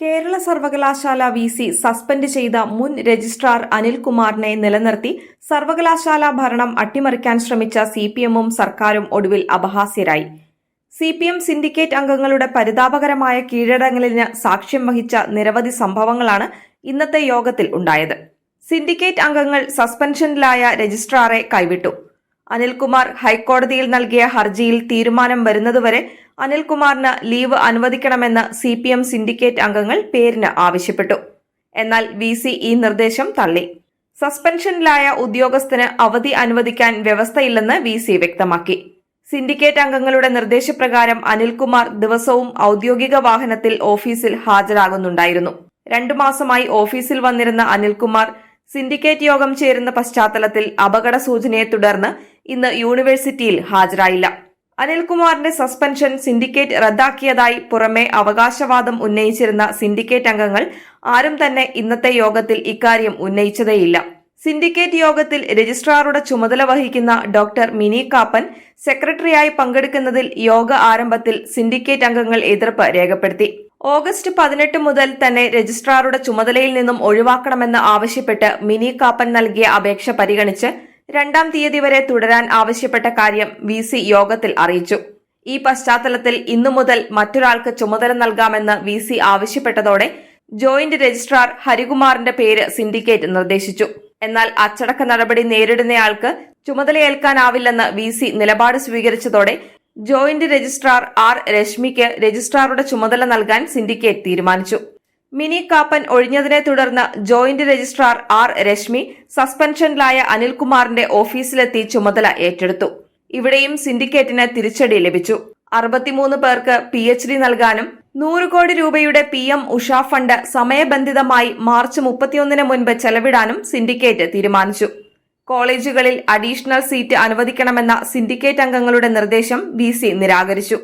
കേരള സർവകലാശാല V C suspend ചെയ്ത മുൻ രജിസ്ട്രാർ അനിൽകുമാറിനെ നിലനിർത്തി സർവകലാശാല ഭരണം അട്ടിമറിക്കാൻ ശ്രമിച്ച സി പി എമ്മും സർക്കാരും ഒടുവിൽ അപഹാസ്യരായി. സി പി എം സിൻഡിക്കേറ്റ് അംഗങ്ങളുടെ പരിതാപകരമായ കീഴടങ്ങലിന് സാക്ഷ്യം വഹിച്ച നിരവധി സംഭവങ്ങളാണ് ഇന്നത്തെ യോഗത്തിൽ ഉണ്ടായത്. സിൻഡിക്കേറ്റ് അംഗങ്ങൾ സസ്പെൻഷനിലായ രജിസ്ട്രാറെ കൈവിട്ടു. അനിൽകുമാർ ഹൈക്കോടതിയിൽ നൽകിയ ഹർജിയിൽ തീരുമാനം വരുന്നതുവരെ അനിൽകുമാറിന് ലീവ് അനുവദിക്കണമെന്ന് സി പി എം സിൻഡിക്കേറ്റ് അംഗങ്ങൾ പേരിന് ആവശ്യപ്പെട്ടു. എന്നാൽ വി സി ഈ നിർദ്ദേശം തള്ളി. സസ്പെൻഷനിലായ ഉദ്യോഗസ്ഥന് അവധി അനുവദിക്കാൻ വ്യവസ്ഥയില്ലെന്ന് വി സി വ്യക്തമാക്കി. സിൻഡിക്കേറ്റ് അംഗങ്ങളുടെ നിർദ്ദേശപ്രകാരം അനിൽകുമാർ ദിവസവും ഔദ്യോഗിക വാഹനത്തിൽ ഓഫീസിൽ ഹാജരാകുന്നുണ്ടായിരുന്നു. രണ്ടു മാസമായി ഓഫീസിൽ വന്നിരുന്ന അനിൽകുമാർ സിൻഡിക്കേറ്റ് യോഗം ചേരുന്ന പശ്ചാത്തലത്തിൽ അപകട സൂചനയെ തുടർന്ന് ഇന്ന് യൂണിവേഴ്സിറ്റിയിൽ ഹാജരായില്ല. അനിൽകുമാറിന്റെ സസ്പെൻഷൻ സിൻഡിക്കേറ്റ് റദ്ദാക്കിയതായി പുറമെ അവകാശവാദം ഉന്നയിച്ചിരുന്ന സിൻഡിക്കേറ്റ് അംഗങ്ങൾ ആരും തന്നെ ഇന്നത്തെ യോഗത്തിൽ ഇക്കാര്യം ഉന്നയിച്ചതേയില്ല. സിൻഡിക്കേറ്റ് യോഗത്തിൽ രജിസ്ട്രാറുടെ ചുമതല വഹിക്കുന്ന ഡോക്ടർ മിനി കാപ്പൻ സെക്രട്ടറിയായി പങ്കെടുക്കുന്നതിൽ യോഗ ആരംഭത്തിൽ സിൻഡിക്കേറ്റ് അംഗങ്ങൾ എതിർപ്പ് രേഖപ്പെടുത്തി. ഓഗസ്റ്റ് പതിനെട്ട് മുതൽ തന്നെ രജിസ്ട്രാറുടെ ചുമതലയിൽ നിന്നും ഒഴിവാക്കണമെന്ന് ആവശ്യപ്പെട്ട് മിനി കാപ്പൻ നൽകിയ അപേക്ഷ പരിഗണിച്ച് രണ്ടാം തീയതി വരെ തുടരാൻ ആവശ്യപ്പെട്ട കാര്യം വി സി യോഗത്തിൽ അറിയിച്ചു. ഈ പശ്ചാത്തലത്തിൽ ഇന്നു മുതൽ മറ്റൊരാൾക്ക് ചുമതല നൽകാമെന്ന് വി സി ആവശ്യപ്പെട്ടതോടെ ജോയിന്റ് രജിസ്ട്രാർ ഹരികുമാറിന്റെ പേര് സിൻഡിക്കേറ്റ് നിർദ്ദേശിച്ചു. എന്നാൽ അച്ചടക്ക നടപടി നേരിടുന്നയാൾക്ക് ചുമതലയേൽക്കാനാവില്ലെന്ന് വി സി നിലപാട് സ്വീകരിച്ചതോടെ ജോയിന്റ് രജിസ്ട്രാർ ആർ രശ്മിക്ക് രജിസ്ട്രാറുടെ ചുമതല നൽകാൻ സിൻഡിക്കേറ്റ് തീരുമാനിച്ചു. മിനി കാപ്പൻ ഒഴിഞ്ഞതിനെ തുടർന്ന് ജോയിന്റ് രജിസ്ട്രാർ ആർ രശ്മി സസ്പെൻഷനിലായ അനിൽകുമാറിന്റെ ഓഫീസിലെത്തി ചുമതല ഏറ്റെടുത്തു. ഇവിടെയും സിൻഡിക്കേറ്റിന് തിരിച്ചടി ലഭിച്ചു. അറുപത്തിമൂന്ന് പേർക്ക് പി എച്ച് ഡി നൽകാനും നൂറ് കോടി രൂപയുടെ പി എം ഉഷ ഫണ്ട് സമയബന്ധിതമായി മാർച്ച് മുപ്പത്തിയൊന്നിന് മുൻപ് ചെലവിടാനും സിൻഡിക്കേറ്റ് തീരുമാനിച്ചു. കോളേജുകളിൽ അഡീഷണൽ സീറ്റ് അനുവദിക്കണമെന്ന സിൻഡിക്കേറ്റ് അംഗങ്ങളുടെ നിർദ്ദേശം വി നിരാകരിച്ചു.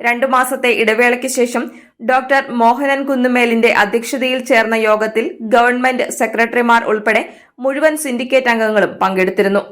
രണ്ടു മാസത്തെ ഇടവേളയ്ക്ക് ശേഷം ഡോക്ടർ മോഹനൻ കുന്നുമേലിന്റെ അധ്യക്ഷതയിൽ ചേർന്ന യോഗത്തിൽ ഗവൺമെന്റ് സെക്രട്ടറിമാർ ഉൾപ്പെടെ മുഴുവൻ സിൻഡിക്കേറ്റ് അംഗങ്ങളും പങ്കെടുത്തിരുന്നു